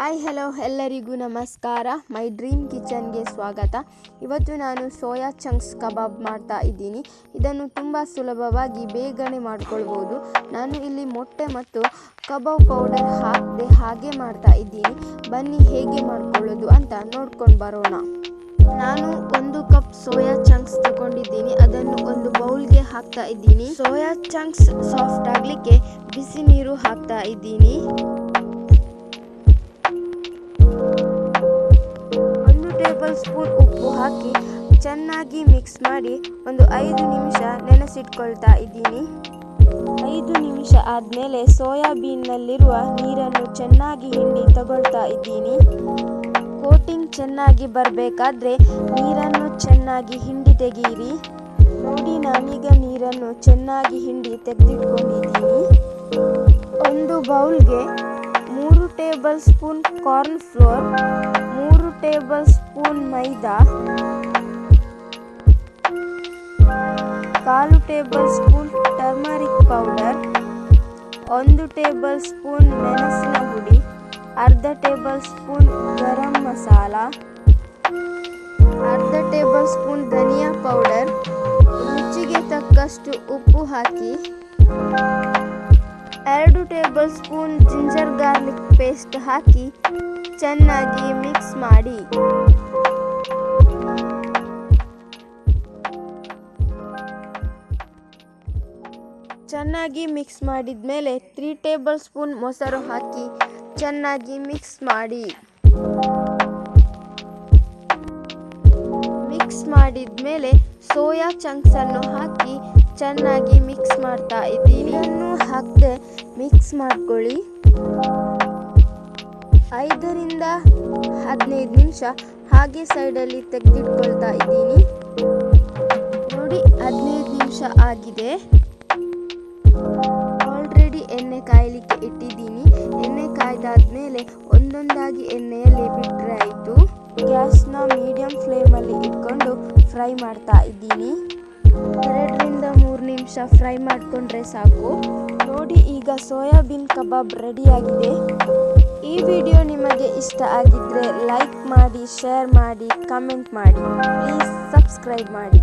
Hi, hello, ಎಲ್ಲರಿಗೂ ನಮಸ್ಕಾರ. My dream ಕಿಚನ್ಗೆ ಸ್ವಾಗತ. ಇವತ್ತು ನಾನು ಸೋಯಾ ಚಂಕ್ಸ್ ಕಬಾಬ್ ಮಾಡ್ತಾ ಇದ್ದೀನಿ. ಇದನ್ನು ತುಂಬ ಸುಲಭವಾಗಿ ಬೇಗನೆ ಮಾಡ್ಕೊಳ್ಬೋದು. ನಾನು ಇಲ್ಲಿ ಮೊಟ್ಟೆ ಮತ್ತು ಕಬಾಬ್ ಪೌಡರ್ ಹಾಕದೆ ಹಾಗೆ ಮಾಡ್ತಾ ಇದ್ದೀನಿ. ಬನ್ನಿ, ಹೇಗೆ ಮಾಡ್ಕೊಳ್ಳೋದು ಅಂತ ನೋಡ್ಕೊಂಡು ಬರೋಣ. ನಾನು ಒಂದು ಕಪ್ ಸೋಯಾ ಚಂಕ್ಸ್ ತಗೊಂಡಿದ್ದೀನಿ. ಅದನ್ನು ಒಂದು ಬೌಲ್ಗೆ ಹಾಕ್ತಾ ಇದ್ದೀನಿ. ಸೋಯಾ ಚಂಕ್ಸ್ ಸಾಫ್ಟ್ ಆಗಲಿಕ್ಕೆ ಬಿಸಿ ನೀರು ಹಾಕ್ತಾ ಇದ್ದೀನಿ. ಹಾಕಿ ಚೆನ್ನಾಗಿ ಮಿಕ್ಸ್ ಮಾಡಿ ಒಂದು ಐದು ನಿಮಿಷ ನೆನೆಸಿಟ್ಕೊಳ್ತಾ ಇದ್ದೀನಿ. ಐದು ನಿಮಿಷ ಆದಮೇಲೆ ಸೋಯಾಬೀನ್ನಲ್ಲಿರುವ ನೀರನ್ನು ಚೆನ್ನಾಗಿ ಹಿಂಡಿ ತಗೊಳ್ತಾ ಇದ್ದೀನಿ. ಕೋಟಿಂಗ್ ಚೆನ್ನಾಗಿ ಬರಬೇಕಾದ್ರೆ ನೀರನ್ನು ಚೆನ್ನಾಗಿ ಹಿಂಡಿ ತೆಗೀರಿ. ನೋಡಿ ನಾನೀಗ ನೀರನ್ನು ಚೆನ್ನಾಗಿ ಹಿಂಡಿ ತೆಗೆದಿಟ್ಕೊಂಡಿದ್ದೀನಿ. ಒಂದು ಬೌಲ್ಗೆ ಮೂರು ಟೇಬಲ್ ಸ್ಪೂನ್ ಕಾರ್ನ್ ಫ್ಲೋರ್, ಮೂರು ಟೇಬಲ್ ಸ್ಪೂನ್ ಮೈದಾ ಕಾಲು ಟೇಬಲ್ ಸ್ಪೂನ್ ಟರ್ಮರಿಕ್ ಪೌಡರ್, ಒಂದು ಟೇಬಲ್ ಸ್ಪೂನ್ ಮೆಣಸಿನ ಹುಡಿ ಅರ್ಧ ಟೇಬಲ್ ಸ್ಪೂನ್ ಗರಂ ಮಸಾಲ, ಅರ್ಧ ಟೇಬಲ್ ಸ್ಪೂನ್ ಧನಿಯಾ ಪೌಡರ್, ರುಚಿಗೆ ತಕ್ಕಷ್ಟು ಉಪ್ಪು ಹಾಕಿ, ಎರಡು tablespoon ginger garlic paste ಹಾಕಿ ಚೆನ್ನಾಗಿ ಮಿಕ್ಸ್ ಮಾಡಿ. ಚೆನ್ನಾಗಿ ಮಿಕ್ಸ್ ಮಾಡಿದ ಮೇಲೆ ತ್ರೀ ಟೇಬಲ್ ಸ್ಪೂನ್ ಮೊಸರು ಹಾಕಿ ಚೆನ್ನಾಗಿ ಮಿಕ್ಸ್ ಮಾಡಿ. ಮಿಕ್ಸ್ ಮಾಡಿದ ಮೇಲೆ ಸೋಯಾ ಚಂಕ್ಸ್ ಅನ್ನು ಹಾಕಿ ಚೆನ್ನಾಗಿ ಮಿಕ್ಸ್ ಮಾಡ್ತಾ ಇದ್ದೀನಿ. ಇನ್ನು ಹಾಕದೆ ಮಿಕ್ಸ್ ಮಾಡ್ಕೊಳ್ಳಿ. ಐದರಿಂದ ಹದಿನೈದು ನಿಮಿಷ ಹಾಗೆ ಸೈಡಲ್ಲಿ ತೆಗೆದಿಟ್ಕೊಳ್ತಾ ಇದ್ದೀನಿ. ನೋಡಿ, ಹದಿನೈದು ನಿಮಿಷ ಆಗಿದೆ. ಆಲ್ರೆಡಿ ಎಣ್ಣೆ ಕಾಯಲಿಕ್ಕೆ ಇಟ್ಟಿದ್ದೀನಿ. ಎಣ್ಣೆ ಕಾಯ್ದಾದ್ಮೇಲೆ ಒಂದೊಂದಾಗಿ ಎಣ್ಣೆಯಲ್ಲಿ ಬಿಟ್ಟರೆ ಆಯಿತು. ಗ್ಯಾಸ್ನ ಮೀಡಿಯಂ ಫ್ಲೇಮಲ್ಲಿ ಇಟ್ಕೊಂಡು ಫ್ರೈ ಮಾಡ್ತಾ ಇದ್ದೀನಿ. ಎರಡರಿಂದ ಮೂರು ನಿಮಿಷ ಫ್ರೈ ಮಾಡಿಕೊಂಡ್ರೆ ಸಾಕು. ನೋಡಿ, ಈಗ ಸೋಯಾಬೀನ್ ಕಬಾಬ್ ರೆಡಿಯಾಗಿದೆ. ಈ ವಿಡಿಯೋ ನಿಮಗೆ ಇಷ್ಟ ಆಗಿದ್ದರೆ ಲೈಕ್ ಮಾಡಿ, ಶೇರ್ ಮಾಡಿ, ಕಮೆಂಟ್ ಮಾಡಿ. ಪ್ಲೀಸ್ ಸಬ್ಸ್ಕ್ರೈಬ್ ಮಾಡಿ.